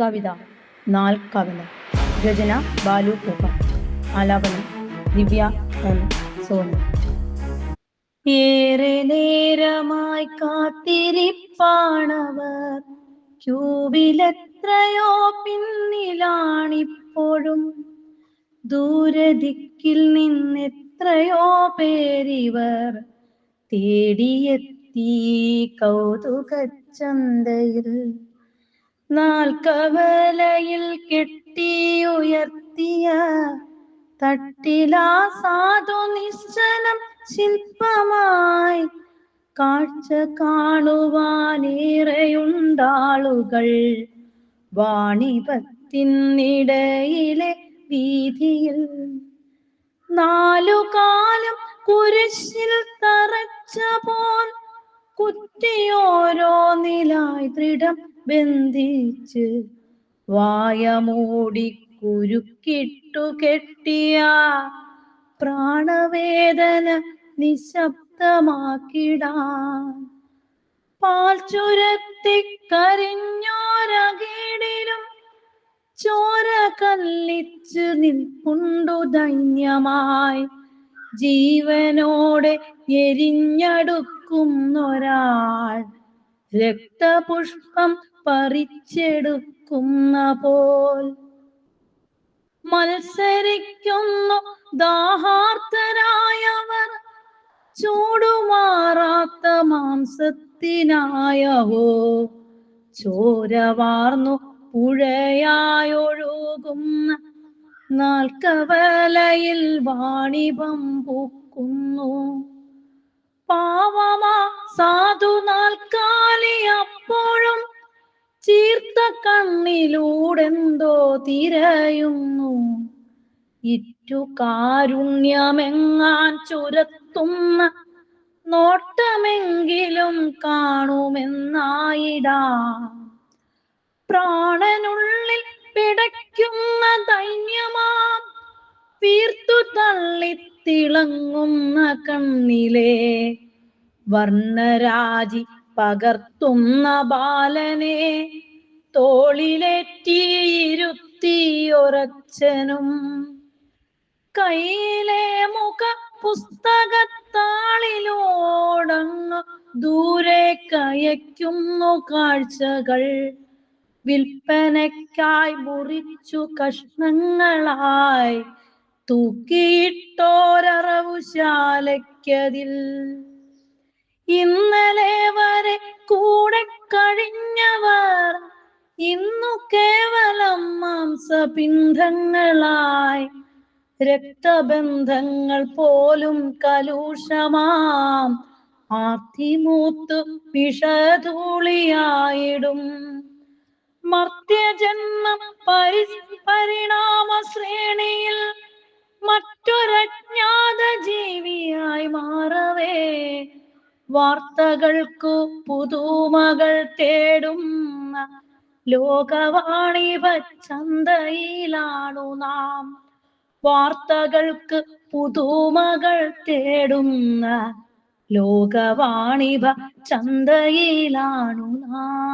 കവിത നാൽക്കവല രചന ബാലു പൂപ്പ ആലാപനം ദിവ്യ എം സോനു ഏറെ നേരമായി കാത്തിരിപ്പാണവർ. ക്യൂവിലെത്രയോ പിന്നിലാണിപ്പോഴും. ദൂരദിക്കിൽ നിന്നെത്രയോ പേരിവർ. തേടിയെത്തി കൗതുകച്ചന്തയിൽ. നാൽക്കവലയിൽ കെട്ടിയുയർത്തിയ തട്ടിലാ സാധു നിശ്ചലം ശില്പമായി കാഴ്ച കാണുവാനേറെയുണ്ടാളുകൾ. വാണിപത്തിനിടയിലെ വീതിയിൽ നാലുകാലം കുരിശിൽ തറച്ച പോൽ കുറ്റിയോരോന്നിലായി ദൃഢം ബന്ധിച്ച് വായമൂടി കുരുക്കിട്ടു കെട്ടിയ പ്രാണവേദന നിശബ്ദമാക്കിടാൻ. പാൽ ചുരത്തി കരിഞ്ഞോരകീടിലും ചോര കല്ലിച്ച് നിൽപ്പുണ്ടു ധന്യമായി. ജീവനോടെ എരിഞ്ഞടുക്കുന്നൊരാൾ രക്തപുഷ്പം പറിച്ചെടുക്കുന്ന പോൽ മത്സരിക്കുന്നു ദാഹാർത്തരായവർ. ചൂടുമാറാത്ത മാംസത്തിനായവോ. ചോരവാർന്നു പുഴയായൊഴുകുന്ന നാൽക്കവലയിൽ വാണിഭം പൂക്കുന്നു. പാവമാ സാധു ചീർത്ത കണ്ണിലൂടെന്തോ തിരയുന്നു. ഇറ്റു കാരുണ്യമെങ്ങാൻ ചുരത്തുന്ന നോട്ടമെങ്കിലും കാണുമെന്നായിടാ. പ്രാണനുള്ളിൽ പിടയ്ക്കുന്ന ദൈന്യമാം വീർത്തു തള്ളി തിളങ്ങുന്ന കണ്ണിലെ. വർണരാജി പകർത്തുന്ന ബാലനെ തോളിലെറ്റിയിരുത്തിയൊരച്ഛനും കയ്യിലെ മുഖ പുസ്തകത്താളിലോടങ്ങ് ദൂരെ കയക്കുന്നു കാഴ്ചകൾ. വിൽപ്പനയ്ക്കായി മുറിച്ചു കഷ്ണങ്ങളായി തൂക്കിയിട്ടോരറവുശാലയ്ക്കതിൽ ഇന്നലെ വരെ കൂടെ കഴിഞ്ഞവർ മാംസപിണ്ഡങ്ങളായി രക്തബന്ധങ്ങൾ പോലും കലുഷമാം. ആർത്തിമൂത്തു വിഷധൂളിയായിടും. മർത്യജന്മ പരി പരിണാമ ശ്രേണിയിൽ മറ്റൊരജ്ഞാത ജീവിയായി മാറവേ. വാർത്തകൾക്കു പുതുമകൾ തേടുന്ന ലോകവാണിഭ ചന്തയിലാണു നാം. വാർത്തകൾക്ക് പുതുമകൾ തേടുന്ന ലോകവാണിഭ ചന്തയിലാണു നാം.